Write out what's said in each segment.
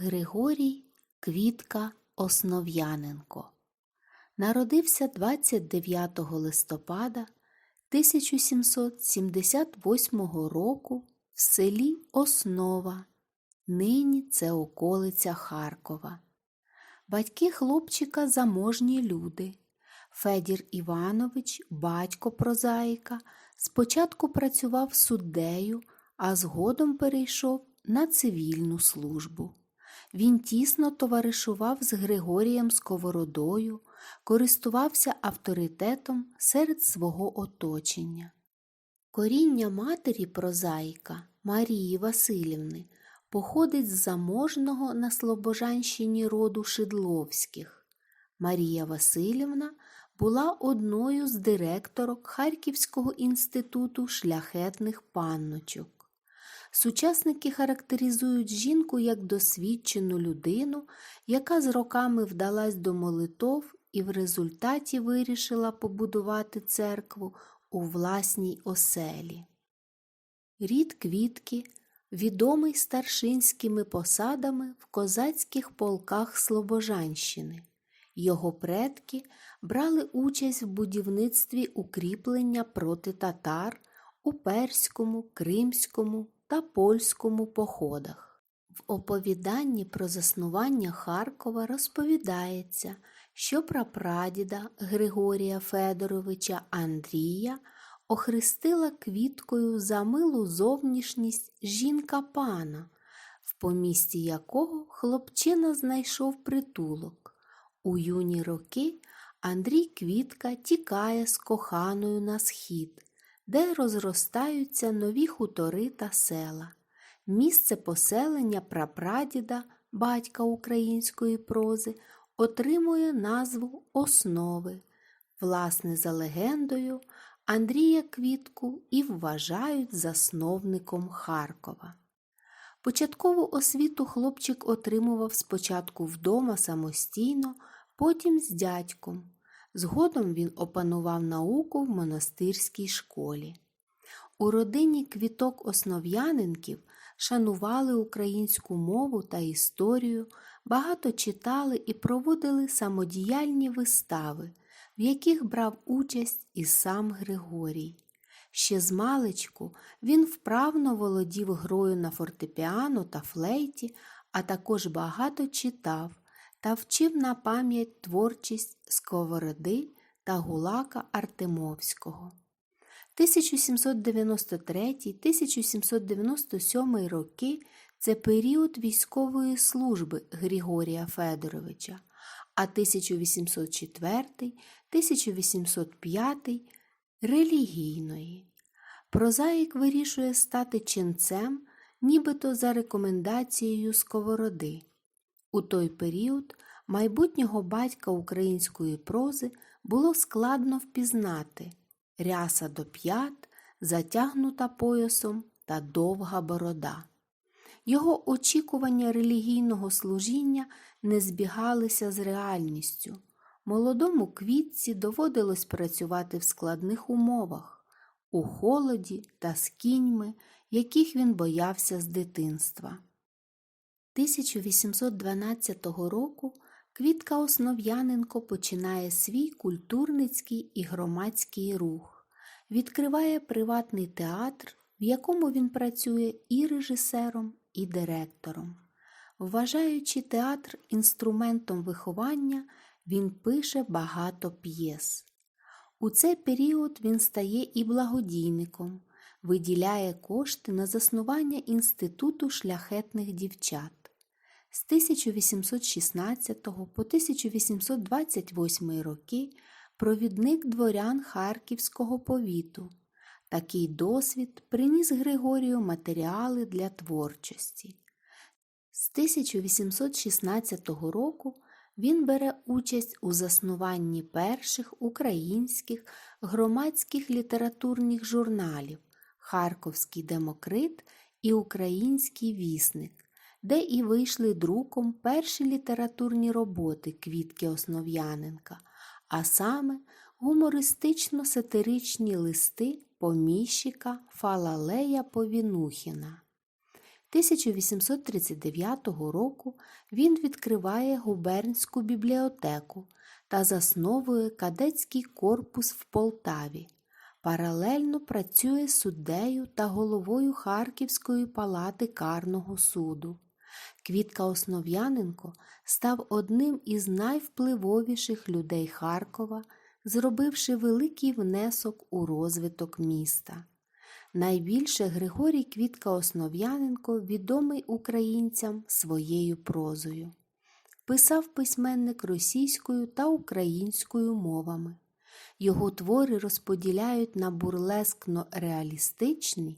Григорій Квітка Основ'яненко Народився 29 листопада 1778 року в селі Основа, нині це околиця Харкова. Батьки хлопчика заможні люди. Федір Іванович, батько прозаїка, спочатку працював суддею, а згодом перейшов на цивільну службу. Він тісно товаришував з Григорієм Сковородою, користувався авторитетом серед свого оточення. Коріння матері прозаїка Марії Васильівни походить з заможного на Слобожанщині роду Шидловських. Марія Васильівна була одною з директорок Харківського інституту шляхетних панночок. Сучасники характеризують жінку як досвідчену людину, яка з роками вдалась до молитов і в результаті вирішила побудувати церкву у власній оселі. Рід квітки відомий старшинськими посадами в козацьких полках Слобожанщини. Його предки брали участь в будівництві укріплення проти татар у перському, кримському та польському походах. В оповіданні про заснування Харкова розповідається, що прапрадіда Григорія Федоровича Андрія охрестила квіткою за милу зовнішність жінка пана, в помісті якого хлопчина знайшов притулок. У юні роки Андрій Квітка тікає з коханою на схід, де розростаються нові хутори та села. Місце поселення прапрадіда, батька української прози, отримує назву Основи. Власне, за легендою, Андрія Квітку і вважають засновником Харкова. Початкову освіту хлопчик отримував спочатку вдома самостійно, потім з дядьком. Згодом він опанував науку в монастирській школі. У родині квіток основ'яненків шанували українську мову та історію, багато читали і проводили самодіяльні вистави, в яких брав участь і сам Григорій. Ще з маличку він вправно володів грою на фортепіано та флейті, а також багато читав та вчив на пам'ять творчість Сковороди та Гулака Артемовського. 1793-1797 роки це період військової служби Григорія Федоровича, а 1804-1805 релігійної. Прозаїк вирішує стати ченцем, нібито за рекомендацією Сковороди. У той період майбутнього батька української прози було складно впізнати ряса до п'ят, затягнута поясом та довга борода. Його очікування релігійного служіння не збігалися з реальністю. Молодому квітці доводилось працювати в складних умовах, у холоді та з кіньми, яких він боявся з дитинства. 1812 року Квітка Основ'яненко починає свій культурницький і громадський рух, відкриває приватний театр, в якому він працює і режисером, і директором. Вважаючи театр інструментом виховання, він пише багато п'єс. У цей період він стає і благодійником, виділяє кошти на заснування Інституту шляхетних дівчат. З 1816 по 1828 роки провідник дворян Харківського повіту. Такий досвід приніс Григорію матеріали для творчості. З 1816 року він бере участь у заснуванні перших українських громадських літературних журналів Харківський Демокрит і Український вісник де і вийшли друком перші літературні роботи Квітки Основ'яненка, а саме гумористично-сатиричні листи поміщика Фалалея Повінухіна. 1839 року він відкриває губернську бібліотеку та засновує кадетський корпус в Полтаві. Паралельно працює суддею та головою Харківської палати карного суду. Квітка Основ'яненко став одним із найвпливовіших людей Харкова, зробивши великий внесок у розвиток міста. Найбільше Григорій Квітка Основ'яненко відомий українцям своєю прозою. Писав письменник російською та українською мовами. Його твори розподіляють на бурлескно-реалістичні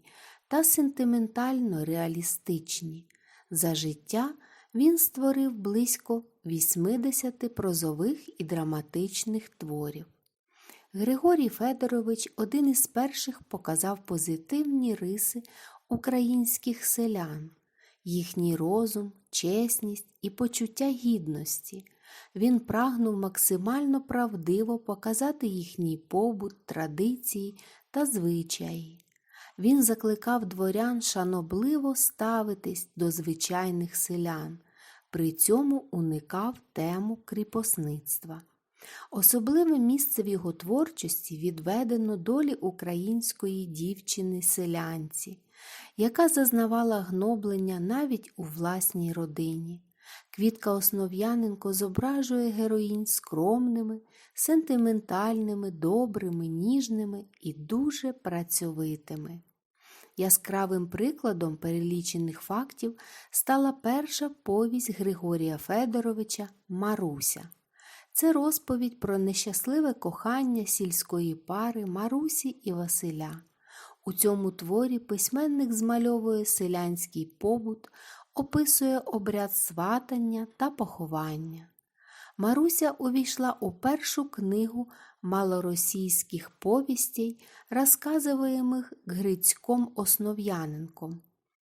та сентиментально-реалістичні. За життя він створив близько 80 прозових і драматичних творів. Григорій Федорович один із перших показав позитивні риси українських селян, їхній розум, чесність і почуття гідності. Він прагнув максимально правдиво показати їхній побут, традиції та звичаї. Він закликав дворян шанобливо ставитись до звичайних селян, при цьому уникав тему кріпосництва. Особливе місце в його творчості відведено долі української дівчини-селянці, яка зазнавала гноблення навіть у власній родині. Квітка Основ'яненко зображує героїнь скромними, сентиментальними, добрими, ніжними і дуже працьовитими. Яскравим прикладом перелічених фактів стала перша повість Григорія Федоровича Маруся. Це розповідь про нещасливе кохання сільської пари Марусі і Василя. У цьому творі письменник змальовує селянський побут, описує обряд сватання та поховання. Маруся увійшла у першу книгу малоросійських повістей, розказуємих Грицьком Основ'яненком.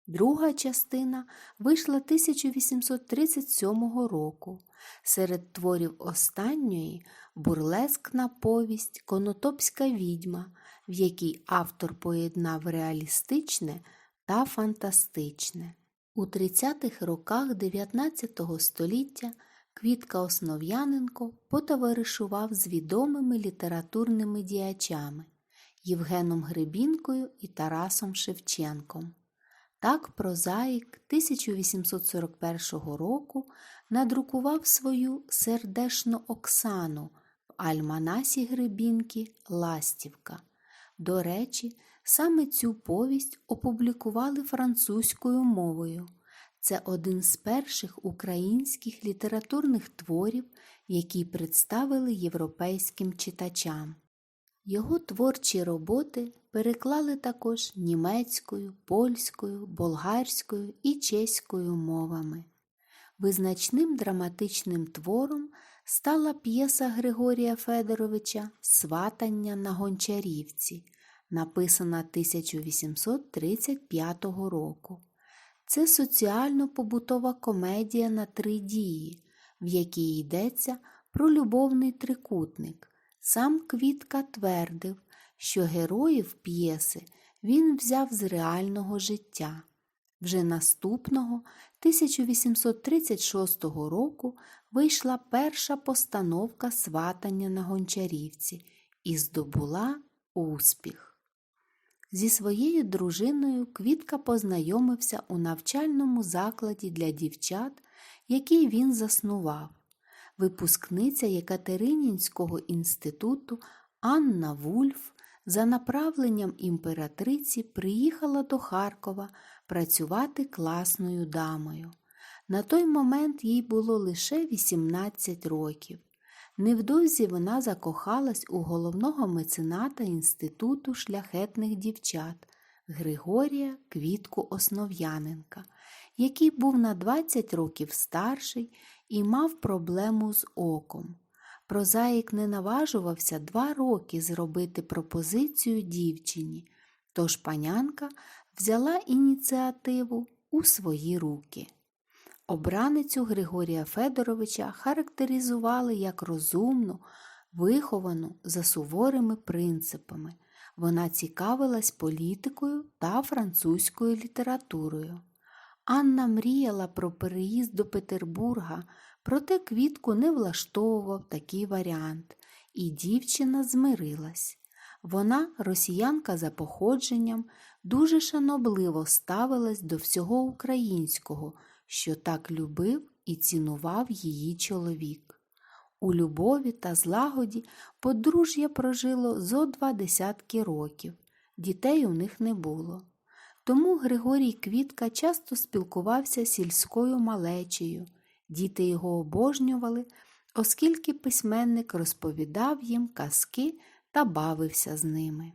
Друга частина вийшла 1837 року. Серед творів останньої бурлескна повість Конотопська відьма, в якій автор поєднав реалістичне та фантастичне. У 30-х роках 19 століття Квітка Основ'яненко потоваришував з відомими літературними діячами Євгеном Гребінкою і Тарасом Шевченком. Так прозаїк 1841 року надрукував свою сердешну Оксану в Альманасі Гребінки Ластівка. До речі, саме цю повість опублікували французькою мовою. Це один з перших українських літературних творів, які представили європейським читачам. Його творчі роботи переклали також німецькою, польською, болгарською і чеською мовами. Визначним драматичним твором стала п'єса Григорія Федоровича Сватання на Гончарівці, написана 1835 року. Це соціально-побутова комедія на три дії, в якій йдеться про любовний трикутник. Сам Квітка твердив, що героїв п'єси він взяв з реального життя. Вже наступного 1836 року вийшла перша постановка сватання на Гончарівці і здобула успіх. Зі своєю дружиною Квітка познайомився у навчальному закладі для дівчат, який він заснував. Випускниця Екатеринінського інституту Анна Вульф за направленням імператриці приїхала до Харкова працювати класною дамою. На той момент їй було лише 18 років. Невдовзі вона закохалась у головного мецената Інституту шляхетних дівчат Григорія Квітку Основ'яненка, який був на 20 років старший і мав проблему з оком. Прозаїк не наважувався два роки зробити пропозицію дівчині, тож панянка взяла ініціативу у свої руки. Обраницю Григорія Федоровича характеризували як розумну, виховану за суворими принципами. Вона цікавилась політикою та французькою літературою. Анна мріяла про переїзд до Петербурга, проте квітку не влаштовував такий варіант, і дівчина змирилась. Вона, росіянка за походженням, дуже шанобливо ставилась до всього українського, що так любив і цінував її чоловік. У любові та злагоді подружжя прожило зо два десятки років, дітей у них не було. Тому Григорій Квітка часто спілкувався з сільською малечею. Діти його обожнювали, оскільки письменник розповідав їм казки та бавився з ними.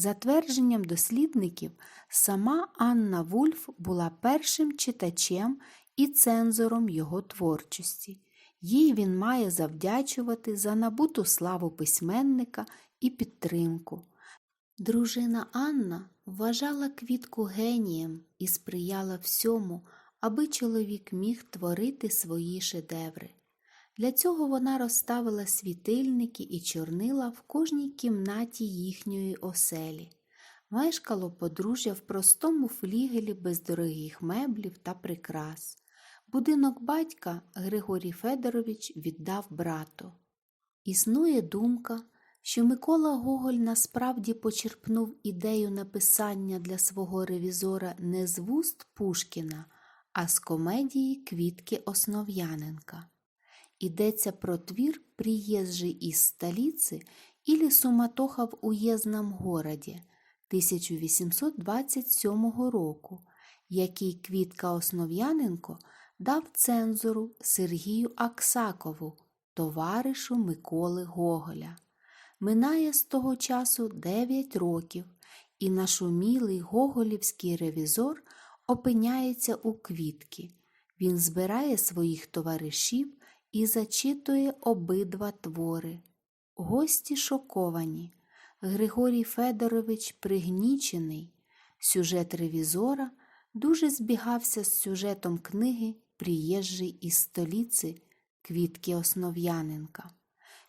За твердженням дослідників, сама Анна Вульф була першим читачем і цензором його творчості. Їй він має завдячувати за набуту славу письменника і підтримку. Дружина Анна вважала квітку генієм і сприяла всьому, аби чоловік міг творити свої шедеври. Для цього вона розставила світильники і чорнила в кожній кімнаті їхньої оселі. Мешкало подружжя в простому флігелі без дорогих меблів та прикрас. Будинок батька Григорій Федорович віддав брату. Існує думка, що Микола Гоголь насправді почерпнув ідею написання для свого ревізора не з вуст Пушкіна, а з комедії Квітки Основ'яненка. Идется про твір «Приезжий из столицы» или «Суматоха в уездном городі» 1827 року, який Квітка Основ'яненко дав цензору Сергію Аксакову, товаришу Миколи Гоголя. Минає з того часу 9 років, і нашумілий гоголівський ревізор опиняється у квітки. Він збирає своїх товаришів і зачитує обидва твори. Гості шоковані. Григорій Федорович пригнічений. Сюжет ревізора дуже збігався з сюжетом книги Приїжджий із столиці Квітки Основ'яненка.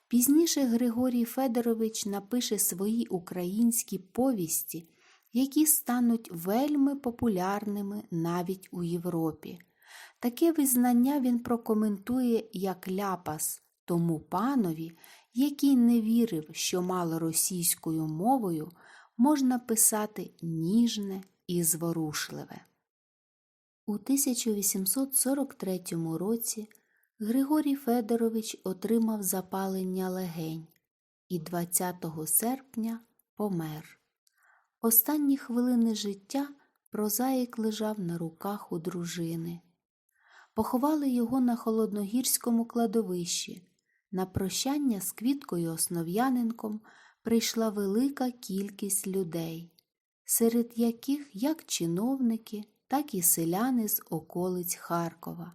Пізніше Григорій Федорович напише свої українські повісті, які стануть вельми популярними навіть у Європі. Таке визнання він прокоментує як ляпас тому панові, який не вірив, що малоросійською мовою можна писати ніжне і зворушливе. У 1843 році Григорій Федорович отримав запалення легень і 20 серпня помер. Останні хвилини життя прозаїк лежав на руках у дружини. Поховали його на холодногірському кладовищі. На прощання з Квіткою Основ'яненком прийшла велика кількість людей, серед яких як чиновники, так і селяни з околиць Харкова.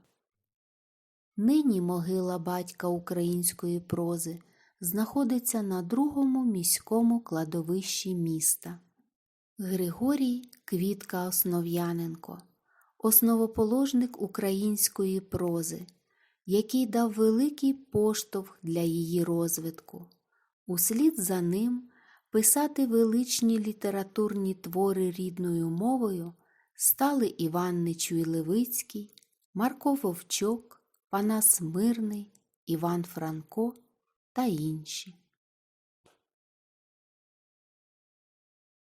Нині могила батька української прози знаходиться на другому міському кладовищі міста. Григорій Квітка Основ'яненко основоположник української прози, який дав великий поштовх для її розвитку. Услід за ним писати величні літературні твори рідною мовою стали Іван Нечуй Левицький, Марко Вовчок, Панас Мирний, Іван Франко та інші.